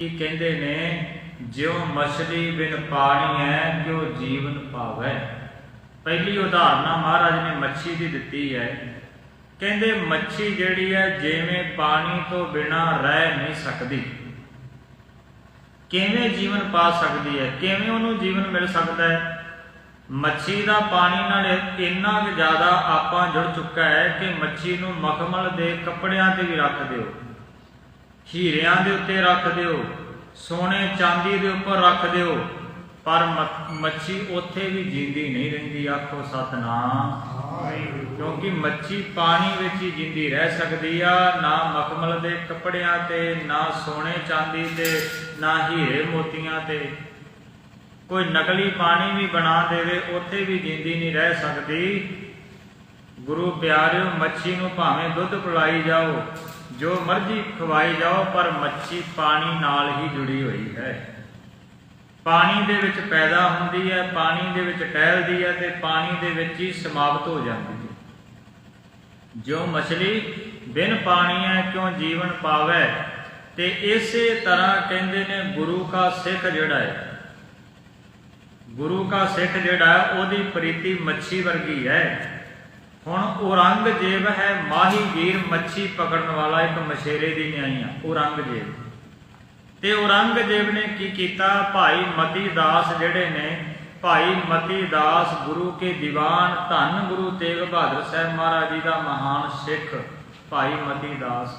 ਕੀ ਕਹਿੰਦੇ ਨੇ, ਜਿਉ ਮਛਲੀ ਬਿਨ ਪਾਣੀ ਹੈ ਕਿਉ ਜੀਵਨ ਪਾਵੈ ਪਹਿਲੀ ਉਦਾਹਰਨਾ ਮਹਾਰਾਜ ਨੇ ਮੱਛੀ ਦੀ ਦਿੱਤੀ ਹੈ। ਕਹਿੰਦੇ ਮੱਛੀ ਜਿਹੜੀ ਹੈ, ਜਿਵੇਂ ਪਾਣੀ ਤੋਂ ਬਿਨਾ ਰਹਿ ਨਹੀਂ ਸਕਦੀ। ਕਿਵੇਂ ਜੀਵਨ ਪਾ ਸਕਦੀ ਹੈ? ਕਿਵੇਂ ਉਹਨੂੰ ਜੀਵਨ ਮਿਲ ਸਕਦਾ ਹੈ? ਮੱਛੀ ਦਾ ਪਾਣੀ ਨਾਲ ਇੰਨਾ ਕੁ ਜ਼ਿਆਦਾ ਆਪਾਂ ਜੁੜ ਚੁੱਕਾ ਹੈ ਕਿ ਮੱਛੀ ਨੂੰ ਮਖਮਲ ਦੇ ਕੱਪੜਿਆਂ ਤੇ ਵੀ ਰੱਖ ਦਿਓ। ਹੀਰਿਆਂ ਦੇ ਉੱਤੇ ਰੱਖ ਦਿਓ ਸੋਨੇ ਚਾਂਦੀ ਦੇ ਉੱਪਰ ਰੱਖ ਦਿਓ ਪਰ ਮੱਛੀ ਉੱਥੇ ਵੀ ਜਿੰਦੀ ਨਹੀਂ ਰਹਿੰਦੀ ਆਖੋ ਸਤਨਾਮ। ਕਿਉਂਕਿ ਮੱਛੀ ਪਾਣੀ ਵਿੱਚ ਹੀ ਜਿੰਦੀ ਰਹਿ ਸਕਦੀ ਆ ਨਾ ਮਖਮਲ ਦੇ ਕੱਪੜਿਆਂ ਤੇ ਨਾ ਸੋਨੇ ਚਾਂਦੀ ਤੇ ਨਾ ਹੀਰੇ ਮੋਤੀਆਂ ਤੇ। ਕੋਈ ਨਕਲੀ ਪਾਣੀ ਵੀ ਬਣਾ ਦੇਵੇ ਉੱਥੇ ਵੀ ਜਿੰਦੀ ਨਹੀਂ ਰਹਿ ਸਕਦੀ। ਗੁਰੂ ਪਿਆਰਿਓ, ਮੱਛੀ ਨੂੰ ਭਾਵੇਂ ਦੁੱਧ ਪਿਲਾਈ ਜਾਓ, ਜੋ ਮਰਜ਼ੀ ਖਵਾਈ ਜਾਓ, ਪਰ ਮੱਛੀ ਪਾਣੀ ਨਾਲ ਹੀ ਜੁੜੀ ਹੋਈ ਹੈ। ਪਾਣੀ ਦੇ ਵਿੱਚ ਪੈਦਾ ਹੁੰਦੀ ਹੈ, ਪਾਣੀ ਦੇ ਵਿੱਚ ਟਹਿਲਦੀ ਹੈ ਤੇ ਪਾਣੀ ਦੇ ਵਿੱਚ ਹੀ ਸਮਾਪਤ ਹੋ ਜਾਂਦੀ ਹੈ। ਜੋ ਮਛਲੀ ਬਿਨ ਪਾਣੀ ਹੈ, ਕਿਉਂ ਜੀਵਨ ਪਾਵੇ? ਤੇ ਇਸੇ ਤਰ੍ਹਾਂ ਕਹਿੰਦੇ ਨੇ, ਗੁਰੂ ਕਾ ਸਿੱਖ ਜਿਹੜਾ ਹੈ, ਗੁਰੂ ਕਾ ਸਿੱਖ ਜਿਹੜਾ ਉਹਦੀ ਪ੍ਰੀਤੀ ਮੱਛੀ ਵਰਗੀ ਹੈ। ਹੁਣ ਔਰੰਗਜ਼ੇਬ ਹੈ ਮਾਹੀਗੀਰ ਮੱਛੀ ਪਕੜਨ ਵਾਲਾ ਇੱਕ ਮਛੇਰੇ ਦੀ ਨਿਆਈਆਂ ਔਰੰਗਜ਼ੇਬ। ਤੇ ਔਰੰਗਜ਼ੇਬ ਨੇ ਕੀ ਕੀਤਾ? ਭਾਈ ਮਤੀ ਦਾਸ ਜਿਹੜੇ ਨੇ, ਭਾਈ ਮਤੀ ਦਾਸ ਗੁਰੂ ਕੇ ਦੀਵਾਨ ਧੰਨ ਗੁਰੂ ਤੇਗ ਬਹਾਦਰ ਸਾਹਿਬ ਮਹਾਰਾਜ ਜੀ ਦਾ ਮਹਾਨ ਸਿੱਖ, ਭਾਈ ਮਤੀ ਦਾਸ।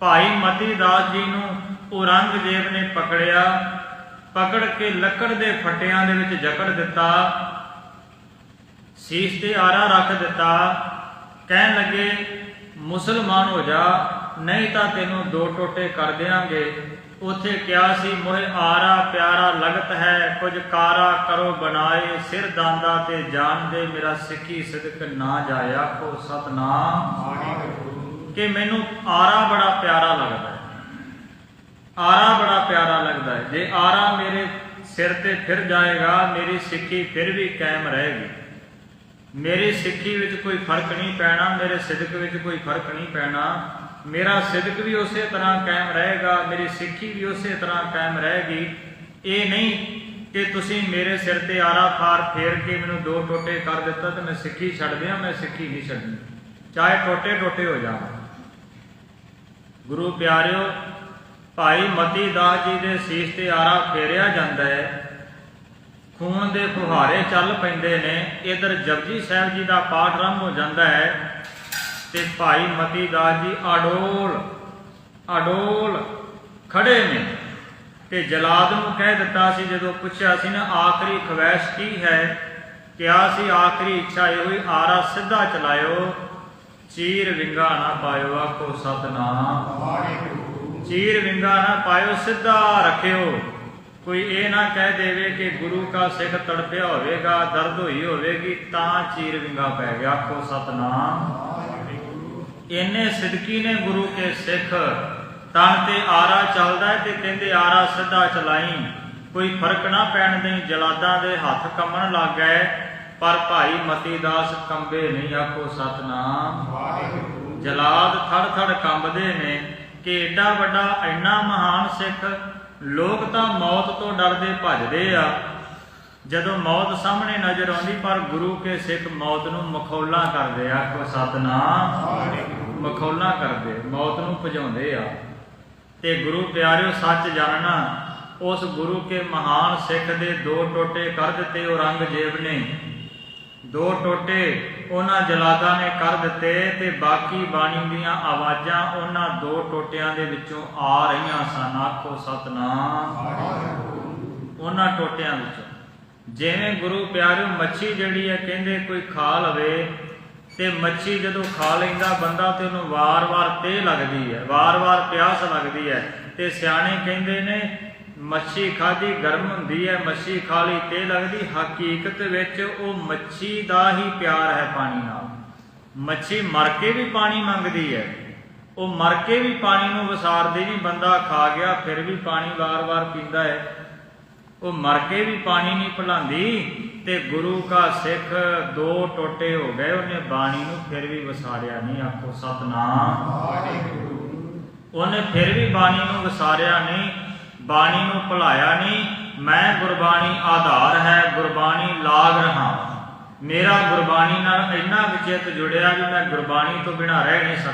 ਭਾਈ ਮਤੀ ਦਾਸ ਜੀ ਨੂੰ ਔਰੰਗਜ਼ੇਬ ਨੇ ਪਕੜਿਆ, ਪਕੜ ਕੇ ਲੱਕੜ ਦੇ ਫੱਟਿਆਂ ਦੇ ਵਿੱਚ ਜਕੜ ਦਿੱਤਾ। ਸੀਸ ਤੇ ਆਰਾ ਰੱਖ ਦਿੱਤਾ। ਕਹਿਣ ਲੱਗੇ, ਮੁਸਲਮਾਨ ਹੋ ਜਾ, ਨਹੀਂ ਤਾਂ ਤੈਨੂੰ ਦੋ ਟੋਟੇ ਕਰ ਦੇਾਂਗੇ ਉਥੇ ਕਿਹਾ ਸੀ, ਮੋਹਿ ਆਰਾ ਪਿਆਰਾ ਲਗਤ ਹੈ, ਕੁਝ ਕਾਰਾ ਕਰੋ ਬਣਾਏ, ਸਿਰ ਦਾਂਦਾ ਤੇ ਜਾਣ ਦੇ, ਮੇਰਾ ਸਿੱਖੀ ਸਿਦਕ ਨਾ ਜਾਇਆ ਕੋ ਸਤਨਾਮ। ਕਿ ਮੈਨੂੰ ਆਰਾ ਬੜਾ ਪਿਆਰਾ ਲੱਗਦਾ ਹੈ। ਆਰਾ ਬੜਾ ਪਿਆਰਾ ਲੱਗਦਾ ਹੈ। ਜੇ ਆਰਾ ਮੇਰੇ ਸਿਰ ਤੇ ਫਿਰ ਜਾਏਗਾ, ਮੇਰੀ ਸਿੱਖੀ ਫਿਰ ਵੀ ਕਾਇਮ ਰਹੇਗੀ। ਮੇਰੀ ਸਿੱਖੀ ਵਿੱਚ ਕੋਈ ਫ਼ਰਕ ਨਹੀਂ ਪੈਣਾ, ਮੇਰੇ ਸਿਦਕ ਵਿੱਚ ਕੋਈ ਫ਼ਰਕ ਨਹੀਂ ਪੈਣਾ। ਮੇਰਾ ਸਿਦਕ ਵੀ ਉਸੇ ਤਰ੍ਹਾਂ ਕਾਇਮ ਰਹੇਗਾ, ਮੇਰੀ ਸਿੱਖੀ ਵੀ ਉਸੇ ਤਰ੍ਹਾਂ ਕਾਇਮ ਰਹੇਗੀ। ਇਹ ਨਹੀਂ ਕਿ ਤੁਸੀਂ ਮੇਰੇ ਸਿਰ ਤੇ ਆਰਾ ਫਾਰ ਫੇਰ ਕੇ ਮੈਨੂੰ ਦੋ ਟੋਟੇ ਕਰ ਦਿੱਤਾ ਤੇ ਮੈਂ ਸਿੱਖੀ ਛੱਡ ਦਿਆਂ, ਮੈਂ ਸਿੱਖੀ ਨਹੀਂ ਛੱਡਣੀ। ਚਾਹੇ ਟੋਟੇ ਟੋਟੇ ਹੋ ਜਾਣ। ਗੁਰੂ ਪਿਆਰਿਓ, ਭਾਈ ਮਤੀ ਦਾਸ ਜੀ ਦੇ ਸੀਸ ਤੇ ਆਰਾ ਫੇਰਿਆ ਜਾਂਦਾ ਹੈ। ਖੂਨ ਦੇ ਫੁਹਾਰੇ ਚੱਲ ਪੈਂਦੇ ਨੇ। ਇਧਰ ਜਪਜੀ ਸਾਹਿਬ ਜੀ ਦਾ ਪਾਠ ਆਰੰਭ ਹੋ ਜਾਂਦਾ ਹੈ ਤੇ ਭਾਈ ਮਤੀ ਦਾਸ ਜੀ ਅਡੋਲ ਅਡੋਲ ਖੜੇ ਨੇ ਤੇ ਜਲਾਦ ਨੂੰ ਕਹਿ ਦਿੱਤਾ ਸੀ ਜਦੋਂ ਪੁੱਛਿਆ ਸੀ ਨਾ ਆਖਰੀ ਖਵੈਸ਼ ਕੀ ਹੈ? ਕਿਹਾ ਸੀ ਆਖਰੀ ਇੱਛਾ ਇਹ ਹੋਈ ਆਰਾ ਸਿੱਧਾ ਚਲਾਇਓ ਚੀਰ ਵਿੰਗਾ ਨਾ ਪਾਇਓ ਆਖੋ ਸਤਨਾਮ। ਚੀਰ ਵਿੰਗਾ ਨਾ ਪਾਇਓ ਸਿੱਧਾ ਰੱਖਿਓ। ਕੋਈ ਇਹ ਨਾ ਕਹਿ ਦੇਵੇ ਕਿ ਗੁਰੂ ਕਾ ਸਿੱਖ ਤੜਪਿਆ ਹੋਵੇਗਾ, ਦਰਦ ਹੋਈ ਹੋਵੇਗੀ, ਤਾਂ ਚੀਰ ਵਿੰਗਾ ਪੈ ਗਿਆ। ਆਖੋ, ਸਤਨਾਮ। ਇੰਨੇ ਸਿੱਧਕੀ ਨੇ ਗੁਰੂ ਕੇ ਸਿੱਖ। ਤਨ ਤੇ ਆਰਾ ਚੱਲਦਾ ਤੇ ਕਹਿੰਦੇ ਆਰਾ ਸਿੱਧਾ ਚਲਾਈ। ਕੋਈ ਫ਼ਰਕ ਨਾ ਪੈਣ ਦੇ ਜਲਾਦਾਂ ਦੇ ਹੱਥ ਕੰਮਣ ਲੱਗ ਗਏ, ਪਰ ਭਾਈ ਮਤੀ ਦਾਸ ਕੰਬੇ ਨਹੀਂ। ਆਖੋ, ਸਤਨਾਮ। ਜਲਾਦ ਥੜ ਥੜ ਕੰਬਦੇ ਨੇ ਕਿ ਏਡਾ ਵੱਡਾ, ਇੰਨਾ ਮਹਾਨ ਸਿੱਖ ਲੋਕ ਤਾਂ ਮੌਤ ਤੋਂ ਡਰਦੇ ਭੱਜਦੇ ਆ। ਜਦੋਂ ਮੌਤ ਸਾਹਮਣੇ ਨਜ਼ਰ ਆਉਂਦੀ, ਪਰ ਗੁਰੂ ਕੇ ਸਿੱਖ ਮੌਤ ਨੂੰ ਮਖੌਲਾ ਕਰਦੇ ਆ। ਆਖੋ, ਸਤਨਾਮ। ਮਖੌਲਾਂ ਕਰਦੇ, ਮੌਤ ਨੂੰ ਭਜਾਉਂਦੇ ਆ। ਤੇ ਗੁਰੂ ਪਿਆਰਿਓ, ਸੱਚ ਜਾਣਨਾ, ਉਸ ਗੁਰੂ ਕੇ ਮਹਾਨ ਸਿੱਖ ਦੇ ਦੋ ਟੋਟੇ ਕਰ ਦਿੱਤੇ ਔਰੰਗਜ਼ੇਬ ਨੇ। ਦੋ ਟੋਟੇ ਉਹਨਾਂ ਜਲਾਦਾਂ ਨੇ ਕਰ ਦਿੱਤੇ ਤੇ ਬਾਕੀ ਬਾਣੀ ਦੀਆਂ ਆਵਾਜ਼ਾਂ ਉਹਨਾਂ ਦੋ ਟੋਟਿਆਂ ਦੇ ਵਿੱਚੋਂ ਆ ਰਹੀਆਂ ਸਨ। ਆਖੋ ਸਤਨਾਮ। ਉਹਨਾਂ ਟੋਟਿਆਂ ਵਿੱਚੋਂ। ਜਿਵੇਂ ਗੁਰੂ ਪਿਆਰਿਓ, ਮੱਛੀ ਜਿਹੜੀ ਹੈ ਕਹਿੰਦੇ ਕੋਈ ਖਾ ਲਵੇ ਤੇ ਮੱਛੀ ਜਦੋਂ ਖਾ ਲੈਂਦਾ ਬੰਦਾ ਤੇ ਉਹਨੂੰ ਵਾਰ-ਵਾਰ ਤੇ ਲੱਗਦੀ ਹੈ, ਵਾਰ-ਵਾਰ ਪਿਆਸ ਲੱਗਦੀ ਹੈ ਤੇ ਸਿਆਣੇ ਕਹਿੰਦੇ ਨੇ ਮੱਛੀ ਖਾਦੀ ਗਰਮ ਹੁੰਦੀ ਹੈ ਮੱਛੀ ਖਾ ਲਈ ਤੇ ਲੱਗਦੀ ਹਕੀਕਤ ਵਿੱਚ ਉਹ ਮੱਛੀ ਦਾ ਹੀ ਪਿਆਰ ਹੈ ਪਾਣੀ ਨਾਲ। ਮੱਛੀ ਮਰ ਕੇ ਵੀ ਪਾਣੀ ਮੰਗਦੀ ਹੈ। ਉਹ ਮਰ ਕੇ ਵੀ ਪਾਣੀ ਨੂੰ ਵਿਸਾਰਦੀ ਨਹੀਂ ਬੰਦਾ ਖਾ ਗਿਆ ਫਿਰ ਵੀ ਪਾਣੀ ਵਾਰ-ਵਾਰ ਪੀਂਦਾ ਹੈ। ਉਹ ਮਰ ਕੇ ਵੀ ਪਾਣੀ ਨਹੀਂ ਭੁਲਾਉਂਦੀ ਤੇ ਗੁਰੂ ਕਾ ਸਿੱਖ ਦੋ ਟੋਟੇ ਹੋ ਗਏ ਉਹਨੇ ਬਾਣੀ ਨੂੰ ਫਿਰ ਵੀ ਵਸਾਰਿਆ ਨਹੀਂ ਆਖੋ ਸਤਨਾਮ। ਉਹਨੇ ਫਿਰ ਵੀ ਬਾਣੀ ਨੂੰ ਵਿਸਾਰਿਆ ਨਹੀਂ ਬਾਣੀ ਨੂੰ ਭੁਲਾਇਆ ਨਹੀਂ, ਮੈਂ ਗੁਰਬਾਣੀ ਆਧਾਰ ਹੈ, ਗੁਰਬਾਣੀ ਲਾਗ ਰਹਾ ਮੇਰਾ ਗੁਰਬਾਣੀ ਨਾਲ ਇੰਨਾ ਵਿਚਿਤ ਜੁੜਿਆ ਵੀ ਮੈਂ ਗੁਰਬਾਣੀ ਤੋਂ ਬਿਨਾਂ ਰਹਿ ਨਹੀਂ ਸਕਦਾ।